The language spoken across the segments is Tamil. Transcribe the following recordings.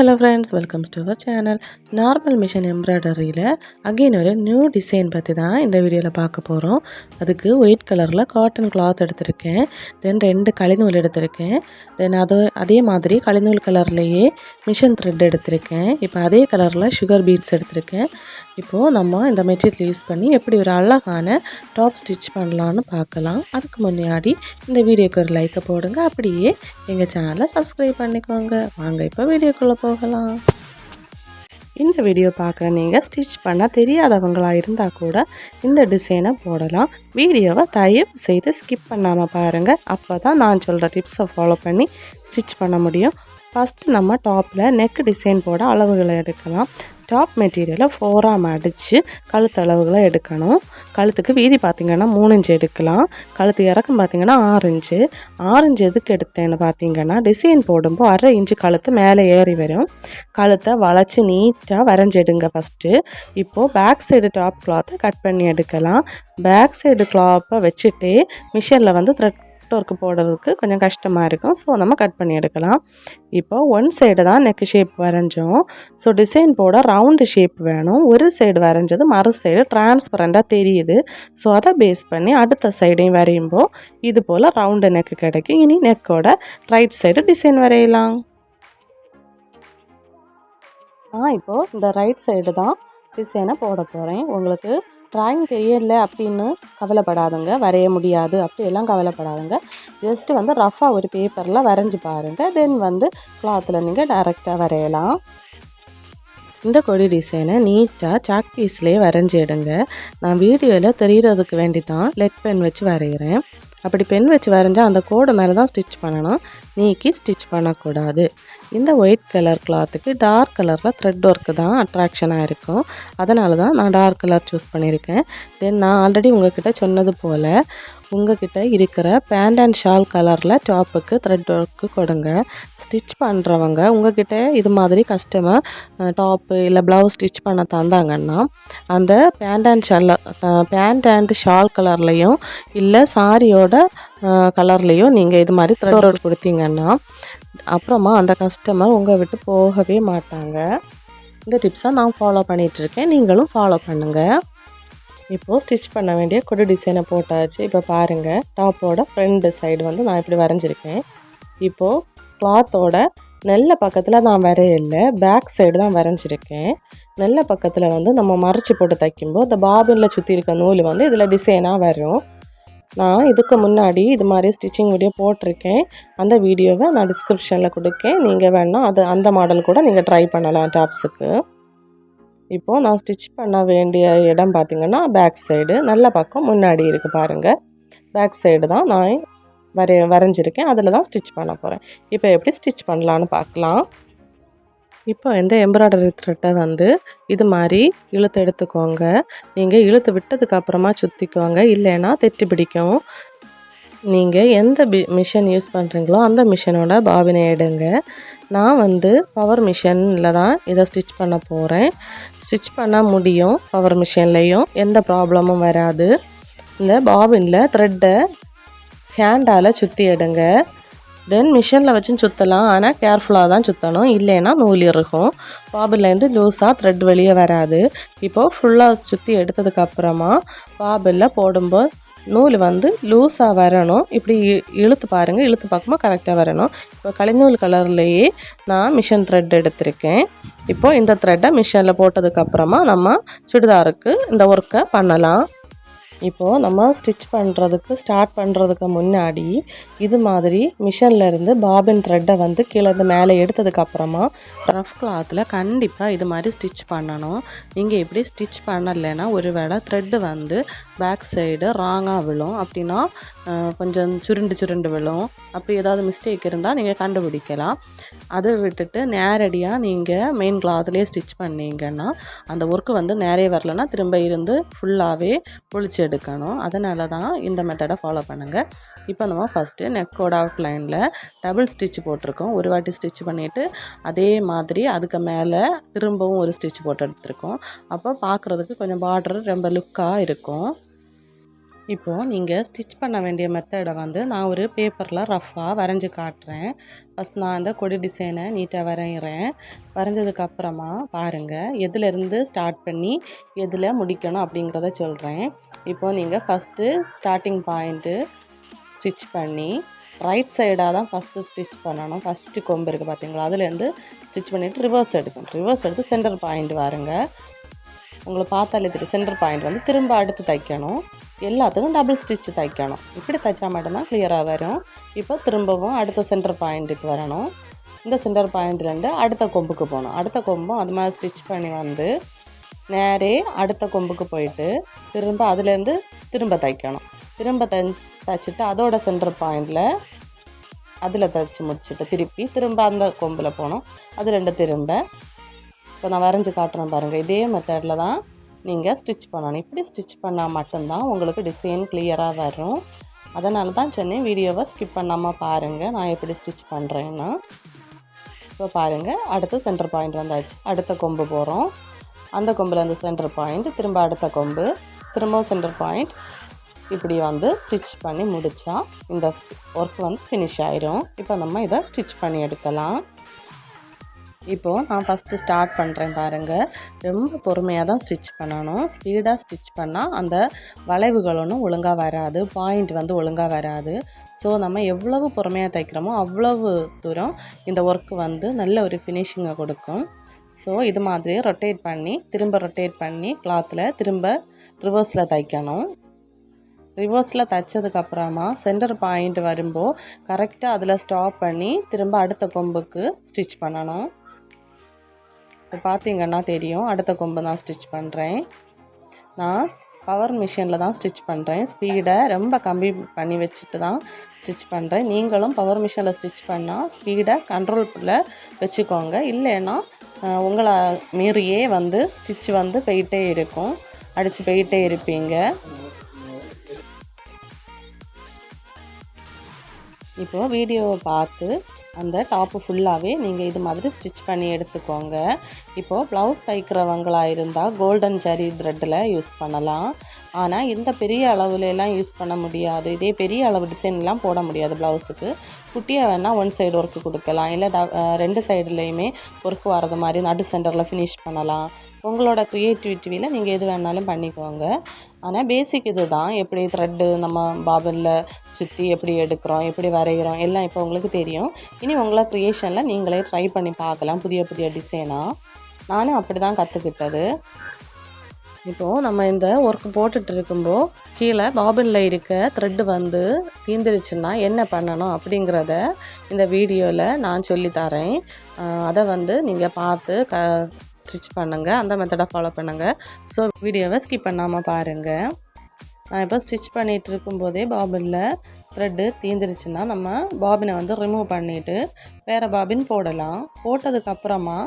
hello friends welcomes to our channel normal machine எம்ப்ராய்டரியில் again ஒரு நியூ டிசைன் பற்றி தான் இந்த வீடியோவில் பார்க்க போகிறோம் அதுக்கு ஒயிட் கலரில் காட்டன் கிளாத் எடுத்திருக்கேன் தென் ரெண்டு கழிநூல் எடுத்திருக்கேன் தென் அது அதே மாதிரி கழிநூல் கலர்லேயே மிஷின் த்ரெட் எடுத்திருக்கேன் இப்போ அதே கலரில் சுகர் பீட்ஸ் எடுத்திருக்கேன் இப்போது நம்ம இந்த மெட்டீரியல் யூஸ் பண்ணி எப்படி ஒரு அழகான டாப் ஸ்டிச் பண்ணலான்னு பார்க்கலாம் அதுக்கு முன்னாடி இந்த வீடியோக்கு ஒரு லைக்கை போடுங்க அப்படியே எங்கள் சேனலை சப்ஸ்கிரைப் பண்ணிக்கோங்க வாங்க இப்போ வீடியோக்குள்ளே போகலாம். இந்த வீடியோ பார்க்குற நீங்கள் ஸ்டிச் பண்ண தெரியாதவங்களாக இருந்தால் கூட இந்த டிசைனை போடலாம். வீடியோவை தயவு செய்து ஸ்கிப் பண்ணாமல் பாருங்கள் அப்போ தான் நான் சொல்கிற டிப்ஸை ஃபாலோ பண்ணி ஸ்டிச் பண்ண முடியும். ஃபஸ்ட்டு நம்ம டாப்பில் நெக் டிசைன் போட அளவுகளை எடுக்கலாம். டாப் மெட்டீரியலை ஃபோராம் அடித்து கழுத்தளவுகளை எடுக்கணும். கழுத்துக்கு வீதி பார்த்திங்கன்னா மூணு இன்ச்சு எடுக்கலாம். கழுத்து இறக்கம் பார்த்திங்கன்னா ஆறு இன்ச்சு. எதுக்கு எடுத்தேன்னு பார்த்தீங்கன்னா டிசைன் போடும்போது அரை இன்ச்சு கழுத்து மேலே ஏறி வரும். கழுத்தை வளைச்சி நீட்டாக வரைஞ்செடுங்க ஃபஸ்ட்டு இப்போது பேக் சைடு டாப் கிளாத்தை கட் பண்ணி எடுக்கலாம். பேக் சைடு கிளாப்பை வச்சுட்டு மிஷினில் வந்து த்ரெட் ஒர்க்கு போடுறதுக்கு கொஞ்சம் கஷ்டமாக இருக்கும். ஸோ நம்ம கட் பண்ணி எடுக்கலாம். இப்போ ஒன் சைடு தான் நெக் ஷேப் வரைஞ்சோம். ஸோ டிசைன் போட ரவுண்டு ஷேப் வேணும். ஒரு சைடு வரைஞ்சது மறு சைடு டிரான்ஸ்பரண்ட்டாக தெரியுது. ஸோ அதை பேஸ் பண்ணி அடுத்த சைடையும் வரையும்போது இது போல் ரவுண்டு நெக்கு கிடைக்கும். இனி நெக்கோட ரைட் சைடு டிசைன் வரையலாம். நான் இப்போது இந்த ரைட் சைடு தான் டிசைனை போட போகிறேன் உங்களுக்கு ட்ராயிங் தெரியல அப்படின்னு கவலைப்படாதுங்க வரைய முடியாது அப்படியெல்லாம் கவலைப்படாதுங்க. ஜஸ்ட்டு வந்து ரஃபாக ஒரு பேப்பரில் வரைஞ்சி பாருங்கள் தென் வந்து கிளாத்தில் நீங்கள் டைரெக்டாக வரையலாம். இந்த கொடி டிசைனை நீட்டாக சாக் பீஸ்லேயே வரைஞ்சி எடுங்க. நான் வீடியோவில் தெரிகிறதுக்கு வேண்டி தான் லெட் பென் வச்சு வரைகிறேன் அப்படி பென் வச்சு வரைஞ்சால் அந்த கோடு மேலே தான் ஸ்டிச் பண்ணணும். நீக்கி ஸ்டிச் பண்ணக்கூடாது. இந்த ஒயிட் கலர் கிளாத்துக்கு டார்க் கலரில் த்ரெட் ஒர்க்கு தான் அட்ராக்ஷனாக இருக்கும். அதனால தான் நான் டார்க் கலர் சூஸ் பண்ணியிருக்கேன். தென் நான் ஆல்ரெடி உங்ககிட்ட சொன்னது போல் உங்ககிட்ட இருக்கிற பேண்ட் அண்ட் ஷால் கலரில் டாப்புக்கு த்ரெட் ஒர்க்கு கொடுங்க. ஸ்டிச் பண்ணுறவங்க உங்ககிட்ட இது மாதிரி கஸ்டமர் டாப்பு இல்லை ப்ளவுஸ் ஸ்டிச் பண்ண தந்தாங்கன்னா அந்த pant and shawl pant and shawl கலர்லேயும் இல்லை சாரியோட கலர்லேயும் நீங்கள் இது மாதிரி த்ரெட் ஒர்க் கொடுத்தீங்கன்னா அப்புறமா அந்த கஸ்டமர் உங்கள் விட்டு போகவே மாட்டாங்க. இந்த டிப்ஸை நான் ஃபாலோ பண்ணிகிட்ருக்கேன் நீங்களும் ஃபாலோ பண்ணுங்கள் இப்போது ஸ்டிச் பண்ண வேண்டிய கொடி டிசைனை போட்டாச்சு. இப்போ பாருங்கள் டாப்போட ஃப்ரண்ட் சைடு வந்து நான் இப்படி வரைஞ்சிருக்கேன். இப்போது கிளாத்தோட நெல்ல பக்கத்தில் நான் வரையில பேக் சைடு தான் வரைஞ்சிருக்கேன். நெல்ல பக்கத்தில் வந்து நம்ம மறைச்சி போட்டு தைக்கும்போது இந்த பாபினில் சுற்றி இருக்க நூல் வந்து இதில் டிசைனாக வரும். நான் இதுக்கு முன்னாடி இது மாதிரி ஸ்டிச்சிங் வீடியோ போட்டிருக்கேன். அந்த வீடியோவை நான் டிஸ்கிரிப்ஷனில் கொடுக்கேன். நீங்கள் வேணால் அது அந்த மாடல் கூட நீங்கள் ட்ரை பண்ணலாம் டாப்ஸுக்கு இப்போது நான் ஸ்டிச் பண்ண வேண்டிய இடம் பார்த்திங்கன்னா பேக் சைடு நல்ல பக்கம் முன்னாடி இருக்குது பாருங்கள் பேக் சைடு தான் நான் வரைய வரைஞ்சிருக்கேன். அதில் தான் ஸ்டிச் பண்ண போகிறேன் இப்போ எப்படி ஸ்டிச் பண்ணலான்னு பார்க்கலாம் இப்போ இந்த எம்ப்ராய்டரி த்ரெட்டை வந்து இது மாதிரி இழுத்து எடுத்துக்கோங்க. நீங்கள் இழுத்து விட்டதுக்கு அப்புறமா சுற்றிக்கோங்க இல்லைன்னா தெட்டி பிடிக்கும். நீங்கள் எந்த பி மிஷின் யூஸ் பண்ணுறீங்களோ அந்த மிஷினோட பாபினை எடுங்க. நான் வந்து பவர் மிஷினில் தான் இதை ஸ்டிச் பண்ண போகிறேன் ஸ்டிச் பண்ண முடியும் பவர் மிஷின்லேயும் எந்த ப்ராப்ளமும் வராது. இந்த பாபினில் த்ரெட்டை ஹேண்டால் சுற்றி எடுங்க. தென் மிஷினில் வச்சு சுற்றலாம் ஆனால் கேர்ஃபுல்லாக தான் சுற்றணும் இல்லைன்னா நூல் இருக்கும் பாபிள்லேருந்து லூஸாக த்ரெட் வெளியே வராது. இப்போது ஃபுல்லாக சுற்றி எடுத்ததுக்கப்புறமா பாபிளில் போடும்போது நூல் வந்து லூஸாக வரணும். இப்படி இழுத்து பாருங்கள் இழுத்து பார்க்கும்போது கரெக்டாக வரணும். இப்போ கலைநூல் கலர்லேயே நான் மிஷின் த்ரெட் எடுத்திருக்கேன். இப்போது இந்த த்ரெட்டை மிஷினில் போட்டதுக்கப்புறமா நம்ம சுடிதாருக்கு இந்த ஒர்க்கை பண்ணலாம். இப்போது நம்ம ஸ்டிச் பண்ணுறதுக்கு ஸ்டார்ட் பண்ணுறதுக்கு முன்னாடி இது மாதிரி மிஷினில் இருந்து பாபின் த்ரெட்டை வந்து கீழே இருந்து மேலே எடுத்ததுக்கப்புறமா ரஃப் கிளாத்தில் கண்டிப்பாக இது மாதிரி ஸ்டிச் பண்ணணும். நீங்கள் இப்படி ஸ்டிச் பண்ணலைன்னா ஒரு வேளை த்ரெட்டு வந்து பேக் சைடு ராங்காக விழும். அப்படின்னா கொஞ்சம் சுருண்டு சுருண்டு விழும். அப்படி ஏதாவது மிஸ்டேக் இருந்தால் நீங்கள் கண்டுபிடிக்கலாம். அதை விட்டுட்டு நேரடியாக நீங்கள் மெயின் கிளாத்லேயே ஸ்டிச் பண்ணிங்கன்னா அந்த ஒர்க்கு வந்து நிறைய வரலன்னா திரும்ப இருந்து ஃபுல்லாகவே பொழிச்சு எடுக்கணும். அதனால தான் இந்த மெத்தடை ஃபாலோ பண்ணுங்கள் இப்போ நம்ம ஃபஸ்ட்டு நெக்கோட அவுட்லைனில் டபுள் ஸ்டிச் போட்டிருக்கோம். ஒரு வாட்டி ஸ்டிச் பண்ணிவிட்டு அதே மாதிரி அதுக்கு மேலே திரும்பவும் ஒரு ஸ்டிச் போட்டு எடுத்துருக்கோம். அப்போ பார்க்குறதுக்கு கொஞ்சம் பார்டர் ரொம்ப லுக்காக இருக்கும். இப்போது நீங்கள் ஸ்டிச் பண்ண வேண்டிய மெத்தடை வந்து நான் ஒரு பேப்பரில் ரஃப்பாக வரைஞ்சி காட்டுறேன். ஃபஸ்ட் நான் அந்த கொடி டிசைனை நீட்டாக வரைகிறேன் வரைஞ்சதுக்கப்புறமா பாருங்கள் எதுலேருந்து ஸ்டார்ட் பண்ணி எதில் முடிக்கணும் அப்படிங்கிறத சொல்கிறேன் இப்போது நீங்கள் ஃபஸ்ட்டு ஸ்டார்டிங் பாயிண்ட்டு ஸ்டிச் பண்ணி ரைட் சைடாக தான் ஃபஸ்ட்டு ஸ்டிச் பண்ணணும். ஃபஸ்ட்டு கொம்பு இருக்குது பார்த்தீங்களா அதுலேருந்து ஸ்டிச் பண்ணிவிட்டு ரிவர்ஸ் எடுக்கணும். ரிவர்ஸ் எடுத்து சென்டர் பாயிண்ட் வாருங்க உங்களை பார்த்தாலே தெரியும் சென்டர் பாயிண்ட் வந்து திரும்ப அடுத்து தைக்கணும். எல்லாத்துக்கும் டபுள் ஸ்டிச் தைக்கணும். இப்படி தைச்சா மட்டும்தான் கிளியராக வரும். இப்போ திரும்பவும் அடுத்த சென்டர் பாயிண்ட்டுக்கு வரணும். இந்த சென்டர் பாயிண்ட்லேருந்து அடுத்த கொம்புக்கு போகணும். அடுத்த கொம்பும் அது மாதிரி ஸ்டிச் பண்ணி வந்து நேரே அடுத்த கொம்புக்கு போயிட்டு திரும்ப அதுலேருந்து திரும்ப தைக்கணும். திரும்ப தை தைச்சிட்டு அதோட சென்டர் பாயிண்டில் அதில் தைச்சி முடிச்சுட்டு திருப்பி திரும்ப அந்த கொம்பில் போகணும். அது ரெண்டு திரும்ப. இப்போ நான் வரைஞ்சி காட்டுறேன் பாருங்கள் இதே மெத்தடில் தான் நீங்கள் ஸ்டிச் பண்ணணும். இப்படி ஸ்டிச் பண்ணால் மட்டும்தான் உங்களுக்கு டிசைன் கிளியராக வரும். அதனால தான் சொன்னேன் வீடியோவை ஸ்கிப் பண்ணாமல் பாருங்கள் நான் எப்படி ஸ்டிச் பண்ணுறேன்னா இப்போ பாருங்கள் அடுத்து சென்டர் பாயிண்ட் வந்தாச்சு. அடுத்த கொம்பு போகிறோம் அந்த கொம்பில் சென்டர் பாயிண்ட் திரும்ப அடுத்த கொம்பு. திரும்ப சென்டர் பாயிண்ட் இப்படி வந்து ஸ்டிச் பண்ணி முடித்தா இந்த ஒர்க் வந்து ஃபினிஷ் ஆயிரும். இப்போ நம்ம இதை ஸ்டிச் பண்ணி எடுக்கலாம். இப்போது நான் ஃபஸ்ட்டு ஸ்டார்ட் பண்ணுறேன் பாருங்கள் ரொம்ப பொறுமையாக தான் ஸ்டிச் பண்ணணும். ஸ்பீடாக ஸ்டிச் பண்ணால் அந்த வளைவுகள் ஒன்றும் ஒழுங்காக வராது. பாயிண்ட் வந்து ஒழுங்காக வராது. ஸோ நம்ம எவ்வளவு பொறுமையாக தைக்கிறோமோ அவ்வளவு தூரம் இந்த ஒர்க்கு வந்து நல்ல ஒரு ஃபினிஷிங்கை கொடுக்கும். ஸோ இது மாதிரி ரொட்டேட் பண்ணி திரும்ப ரொட்டேட் பண்ணி கிளாத்தில் திரும்ப ரிவர்ஸில் தைக்கணும். ரிவர்ஸில் தைச்சதுக்கப்புறமா சென்டர் பாயிண்ட் வரும்போது கரெக்டாக அதில் ஸ்டாப் பண்ணி திரும்ப அடுத்த கொம்புக்கு ஸ்டிச் பண்ணணும். பார்த்தீங்கன்னா தெரியும். அடுத்த கொம்பு தான் ஸ்டிச் பண்ணுறேன் நான் பவர் மிஷினில் தான் ஸ்டிச் பண்ணுறேன் ஸ்பீடை ரொம்ப கம்மி பண்ணி வச்சுட்டு தான் ஸ்டிச் பண்ணுறேன் நீங்களும் பவர் மிஷினில் ஸ்டிச் பண்ணால் ஸ்பீடை கண்ட்ரோலில் வச்சுக்கோங்க. இல்லைன்னா உங்களை மீறியே வந்து ஸ்டிச் வந்து போயிட்டே இருக்கும். அடித்து போயிட்டே இருப்பீங்க. இப்போது வீடியோவை பார்த்து அந்த டாப்பு ஃபுல்லாகவே நீங்கள் இது மாதிரி ஸ்டிச் பண்ணி எடுத்துக்கோங்க. இப்போது ப்ளவுஸ் தைக்கிறவங்களாக இருந்தால் கோல்டன் ஜரி த்ரெட்டில் யூஸ் பண்ணலாம். ஆனால் இந்த பெரிய அளவுலலாம் யூஸ் பண்ண முடியாது. இதே பெரிய அளவு டிசைன்லாம் போட முடியாது ப்ளவுஸுக்கு குட்டியாக வேணால் ஒன் சைடு ஒர்க்கு கொடுக்கலாம். இல்லை ட ரெண்டு சைடுலேயுமே ஒர்க் வரது மாதிரி நடு சென்டரில் ஃபினிஷ் பண்ணலாம். உங்களோட க்ரியேட்டிவிட்டியில் நீங்கள் எது வேணாலும் பண்ணிக்கோங்க. ஆனால் பேசிக் இது தான் எப்படி த்ரெட்டு நம்ம பாபிளில் சுற்றி எப்படி எடுக்கிறோம் எப்படி வரைகிறோம் எல்லாம் இப்போ உங்களுக்கு தெரியும். இனி உங்களை க்ரியேஷனில் நீங்களே ட்ரை பண்ணி பார்க்கலாம். புதிய புதிய டிசைனாக நானும் அப்படி தான் கற்றுக்கிட்டது இப்போது நம்ம இந்த ஒர்க் போட்டுட்டு இருக்கும்போது கீழே பாபினில் இருக்க த்ரெட்டு வந்து தீந்துருச்சுன்னா என்ன பண்ணணும் அப்படிங்கிறத இந்த வீடியோவில் நான் சொல்லித்தரேன். அதை வந்து நீங்கள் பார்த்து க ஸ்டிச் பண்ணுங்கள் அந்த மெத்தடை ஃபாலோ பண்ணுங்கள் ஸோ வீடியோவை ஸ்கிப் பண்ணாமல் பாருங்கள் நான் இப்போ ஸ்டிச் பண்ணிகிட்டு இருக்கும்போதே பாபினில் த்ரெட்டு தீந்துருச்சுன்னா நம்ம பாபினை வந்து ரிமூவ் பண்ணிவிட்டு வேறு பாபின் போடலாம். போட்டதுக்கப்புறமா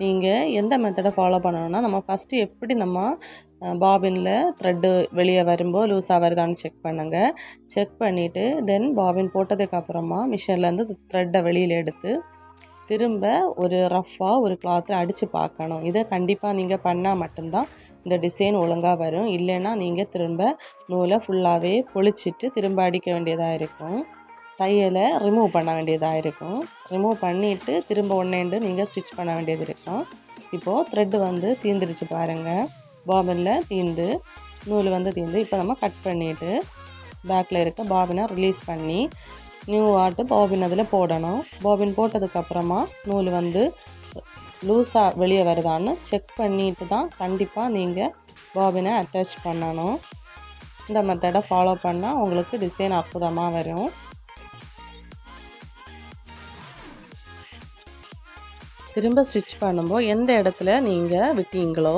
நீங்கள் எந்த மெத்தடை ஃபாலோ பண்ணணும்னா நம்ம ஃபஸ்ட்டு எப்படி நம்ம பாபினில் த்ரெட்டு வெளியே வரும்போது லூஸாக வருதான்னு செக் பண்ணுங்கள் செக் பண்ணிவிட்டு தென் பாபின் போட்டதுக்கப்புறமா மிஷின்லேருந்து த்ரெட்டை வெளியில் எடுத்து திரும்ப ஒரு ரஃப்பாக ஒரு கிளாத்தில் அடித்து பார்க்கணும். இதை கண்டிப்பாக நீங்கள் பண்ணால் மட்டும்தான் இந்த டிசைன் ஒழுங்காக வரும். இல்லைன்னா நீங்கள் திரும்ப நூலை ஃபுல்லாகவே பொழிச்சிட்டு திரும்ப அடிக்க வேண்டியதாக இருக்கும். தையலை ரிமூவ் பண்ண வேண்டியதாக இருக்கும். ரிமூவ் பண்ணிவிட்டு திரும்ப ஒன்றேண்டு நீங்கள் ஸ்டிச் பண்ண வேண்டியது இருக்கும். இப்போது த்ரெட்டு வந்து தீந்துருச்சு பாருங்கள் பாபினில் தீந்து நூல் வந்து தீந்து இப்போ நம்ம கட் பண்ணிவிட்டு பேக்கில் இருக்க பாபினை ரிலீஸ் பண்ணி நியூ ஆட்டு பாபின் அதில் போடணும். பாபின் போட்டதுக்கப்புறமா நூல் வந்து லூஸாக வெளியே வருதான்னு செக் பண்ணிட்டு தான் கண்டிப்பாக நீங்கள் பாபினை அட்டாச் பண்ணணும். இந்த மெத்தடை ஃபாலோ பண்ணால் உங்களுக்கு டிசைன் அற்புதமாக வரும். திரும்ப ஸ்டிச் பண்ணும்போது எந்த இடத்துல நீங்கள் விட்டீங்களோ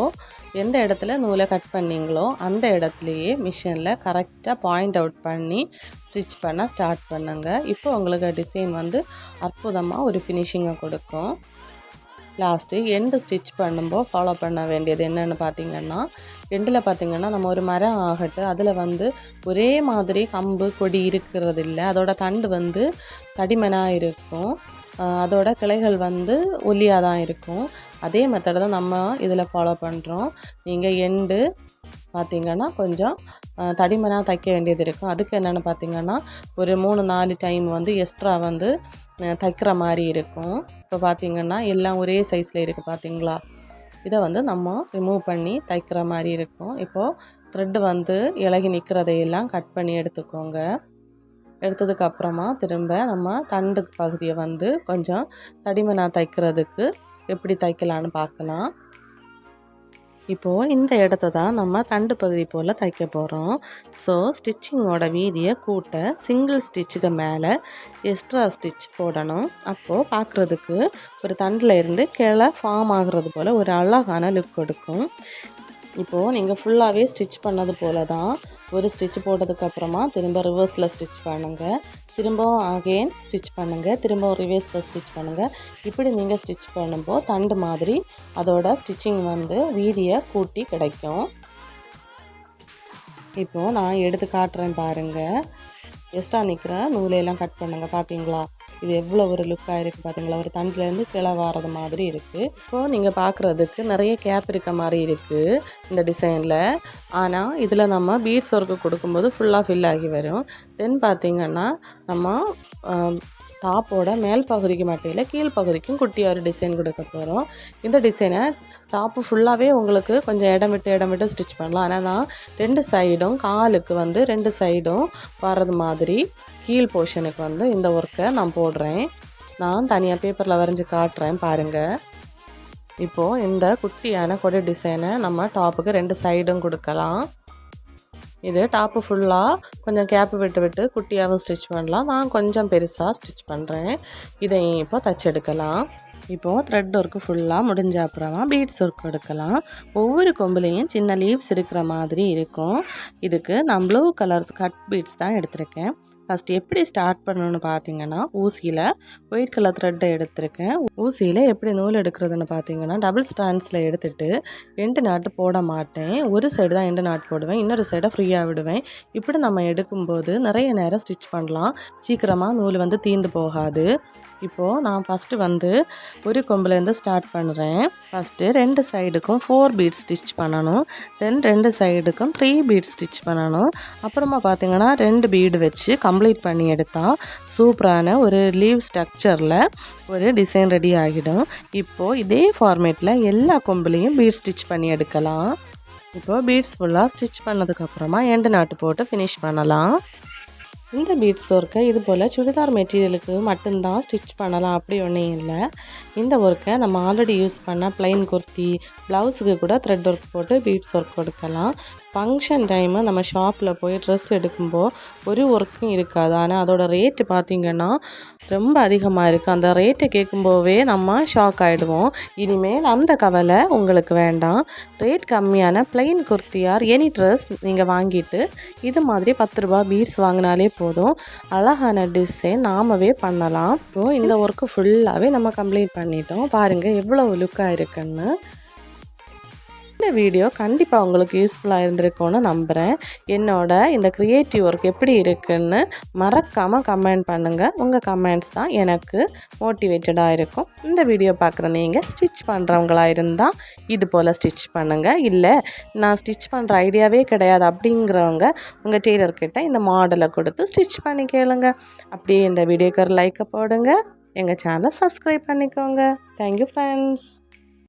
எந்த இடத்துல நூலை கட் பண்ணீங்களோ அந்த இடத்துலையே மிஷினில் கரெக்டாக பாயிண்ட் அவுட் பண்ணி ஸ்டிச் பண்ண ஸ்டார்ட் பண்ணுங்கள் இப்போ உங்களுக்கு டிசைன் வந்து அற்புதமாக ஒரு ஃபினிஷிங்கை கொடுக்கும். லாஸ்ட்டு எண்டு ஸ்டிச் பண்ணும்போது ஃபாலோ பண்ண வேண்டியது என்னென்னு பார்த்தீங்கன்னா எண்டில் பார்த்திங்கன்னா நம்ம ஒரு மரம் ஆகட்டும் அதில் வந்து ஒரே மாதிரி கம்பு கொடி இருக்கிறது இல்லை அதோட தண்டு வந்து தடிமனாக இருக்கும். அதோட கிளைகள் வந்து ஒல்லியாக தான் இருக்கும். அதே மெத்தடை தான் நம்ம இதில் ஃபாலோ பண்ணுறோம் நீங்கள் எண்டு பார்த்திங்கன்னா கொஞ்சம் தடிமனாக தைக்க வேண்டியது இருக்கும். அதுக்கு என்னென்னு பார்த்திங்கன்னா ஒரு மூணு நாலு டைம் வந்து எக்ஸ்ட்ரா வந்து தைக்கிற மாதிரி இருக்கும். இப்போ பார்த்திங்கன்னா எல்லாம் ஒரே சைஸில் இருக்குது பார்த்திங்களா இதை வந்து நம்ம ரிமூவ் பண்ணி தைக்கிற மாதிரி இருக்கும். இப்போது த்ரெட்டு வந்து இலகி நிற்கிறதையெல்லாம் கட் பண்ணி எடுத்துக்கோங்க. எடுத்ததுக்கப்புறமா திரும்ப நம்ம தண்டு பகுதியை வந்து கொஞ்சம் தடிமனாக தைக்கிறதுக்கு எப்படி தைக்கலான்னு பார்க்கலாம். இப்போது இந்த இடத்த தான் நம்ம தண்டு பகுதி போல் தைக்க போகிறோம் ஸோ ஸ்டிச்சிங்கோட வீதியை கூட்ட சிங்கிள் ஸ்டிச்சுக்கு மேலே எக்ஸ்ட்ரா ஸ்டிச் போடணும். அப்போது பார்க்குறதுக்கு ஒரு தண்டில் இருந்து கிளை ஃபார்ம் ஆகுறது போல் ஒரு அழகான லுக் கொடுக்கும். இப்போது நீங்கள் ஃபுல்லாகவே ஸ்டிச் பண்ணது போல தான் ஒரு ஸ்டிச் போட்டதுக்கப்புறமா திரும்ப ரிவர்ஸில் ஸ்டிச் பண்ணுங்கள் திரும்பவும் அகெயின் ஸ்டிச் பண்ணுங்கள் திரும்பவும் ரிவர்ஸில் ஸ்டிச் பண்ணுங்கள் இப்படி நீங்கள் ஸ்டிச் பண்ணும்போது தண்டு மாதிரி அதோட ஸ்டிச்சிங் வந்து வீதியை கூட்டி கிடைக்கும். இப்போது நான் எடுத்து காட்டுறேன் பாருங்கள் எக்ஸ்ட்ரா நிற்கிற நூலையெல்லாம் கட் பண்ணுங்கள் பார்த்தீங்களா இது எவ்வளோ ஒரு லுக்காக இருக்குது பார்த்தீங்களா ஒரு தண்டிலேருந்து கிளை வாரது மாதிரி இருக்குது இப்போது நீங்கள் பார்க்குறதுக்கு நிறைய கேப் இருக்க மாதிரி இருக்குது இந்த டிசைனில் ஆனால் இதில் நம்ம பீட்ஸ் ஒர்க்கு கொடுக்கும்போது ஃபுல்லாக ஃபில் ஆகி வரும். தென் பார்த்திங்கன்னா நம்ம டாப்போட மேல் பகுதிக்கு மட்டும் இல்லை கீழ் பகுதிக்கும் குட்டியாக ஒரு டிசைன் கொடுக்க போகிறோம் இந்த டிசைனை டாப்பு ஃபுல்லாகவே உங்களுக்கு கொஞ்சம் இடம் விட்டு இடம் விட்டு ஸ்டிச் பண்ணலாம். ஆனால் நான் ரெண்டு சைடும் காலுக்கு வந்து ரெண்டு சைடும் வர்றது மாதிரி கீழ் போர்ஷனுக்கு வந்து இந்த ஒர்க்கை நான் போடுறேன். நான் தனியாக பேப்பரில் வரைஞ்சி காட்டுறேன் பாருங்கள் இப்போது இந்த குட்டியான கொடை டிசைனை நம்ம டாப்புக்கு ரெண்டு சைடும் கொடுக்கலாம். இது டாப்பு ஃபுல்லாக கொஞ்சம் கேப்பு விட்டு விட்டு குட்டியாகவும் ஸ்டிச் பண்ணலாம். நான் கொஞ்சம் பெருசாக ஸ்டிச் பண்ணுறேன் இதையும் இப்போ தச்செடுக்கலாம் இப்போது த்ரெட் ஒர்க்கு ஃபுல்லாக முடிஞ்ச அப்புறமா பீட்ஸ் ஒர்க் எடுக்கலாம். ஒவ்வொரு கொம்புலேயும் சின்ன லீவ்ஸ் இருக்கிற மாதிரி இருக்கும். இதுக்கு நான் ப்ளூ கலர் கட் பீட்ஸ் தான் எடுத்திருக்கேன். ஃபஸ்ட் எப்படி ஸ்டார்ட் பண்ணணும்னு பார்த்தீங்கன்னா ஊசியில் ஒயிட் கலர் த்ரெட்டை எடுத்திருக்கேன். ஊசியில் எப்படி நூல் எடுக்கிறதுன்னு பார்த்தீங்கன்னா டபுள் ஸ்டாண்ட்ஸில் எடுத்துகிட்டு எண்டு நாட்டு போட மாட்டேன். ஒரு சைடு தான் எண்டு நாட்டு போடுவேன் இன்னொரு சைடை ஃப்ரீயாக விடுவேன். இப்படி நம்ம எடுக்கும்போது நிறைய நேரம் ஸ்டிச் பண்ணலாம். சீக்கிரமாக நூல் வந்து தீந்து போகாது. இப்போது நான் ஃபஸ்ட்டு வந்து ஒரு கொம்புலேருந்து ஸ்டார்ட் பண்ணுறேன் ஃபஸ்ட்டு ரெண்டு சைடுக்கும் ஃபோர் பீட் ஸ்டிச் பண்ணணும். தென் ரெண்டு சைடுக்கும் த்ரீ பீட் ஸ்டிச் பண்ணணும். அப்புறமா பார்த்தீங்கன்னா ரெண்டு பீடு வச்சு கம் கம்ப்ளீட் பண்ணி எடுத்தால் சூப்பரான ஒரு லீவ் ஸ்ட்ரக்சரில் ஒரு டிசைன் ரெடி ஆகிடும். இப்போது இதே ஃபார்மேட்டில் எல்லா கொம்புலேயும் பீட் ஸ்டிச் பண்ணி எடுக்கலாம். இப்போது பீட்ஸ் ஃபுல்லாக ஸ்டிச் பண்ணதுக்கப்புறமா எண்டு நாட்டு போட்டு ஃபினிஷ் பண்ணலாம். இந்த பீட்ஸ் ஒர்க்கை இது போல் சுடிதார் மெட்டீரியலுக்கு மட்டும்தான் ஸ்டிச் பண்ணலாம் அப்படி ஒன்றும் இல்லை. இந்த ஒர்க்கை நம்ம ஆல்ரெடி யூஸ் பண்ண ப்ளைன் குர்த்தி ப்ளவுஸுக்கு கூட த்ரெட் ஒர்க் போட்டு பீட்ஸ் ஒர்க் கொடுக்கலாம். ஃபங்க்ஷன் டைமு நம்ம ஷாப்பில் போய் ட்ரெஸ் எடுக்கும்போது ஒரு ஒர்க்கும் இருக்காது. ஆனால் அதோடய ரேட்டு பார்த்திங்கன்னா ரொம்ப அதிகமாக இருக்குது அந்த ரேட்டை கேட்கும்போவே நம்ம ஷாக் ஆகிடுவோம் இனிமேல் அந்த கவலை உங்களுக்கு வேண்டாம். ரேட் கம்மியான பிளெயின் குர்த்தியார் எனி ட்ரெஸ் நீங்கள் வாங்கிட்டு இது மாதிரி பத்து ரூபா பீட்ஸ் வாங்கினாலே போதும். அழகான டிசைன் நாமவே பண்ணலாம். இப்போது இந்த ஒர்க்கு ஃபுல்லாகவே நம்ம கம்ப்ளீட் பண்ணிட்டோம். பாருங்கள் எவ்வளோ லுக்காக இருக்குன்னு. இந்த வீடியோ கண்டிப்பாக உங்களுக்கு யூஸ்ஃபுல்லாக இருந்திருக்கும்னு நம்புகிறேன் என்னோட இந்த க்ரியேட்டிவ் ஒர்க் எப்படி இருக்குன்னு மறக்காமல் கமெண்ட் பண்ணுங்கள் உங்கள் கமெண்ட்ஸ் தான் எனக்கு மோட்டிவேட்டடாக இருக்கும். இந்த வீடியோ பார்க்குற நீங்கள் ஸ்டிச் பண்ணுறவங்களாக இருந்தால் இது போல் ஸ்டிச் பண்ணுங்கள் இல்லை நான் ஸ்டிச் பண்ணுற ஐடியாவே கிடையாது அப்படிங்கிறவங்க உங்கள் டெய்லர்கிட்ட இந்த மாடலை கொடுத்து ஸ்டிச் பண்ணி கேளுங்க. அப்படியே இந்த வீடியோக்கு ஒரு லைக்கை போடுங்க. எங்கள் சேனலை சப்ஸ்கிரைப் பண்ணிக்கோங்க. Thank you friends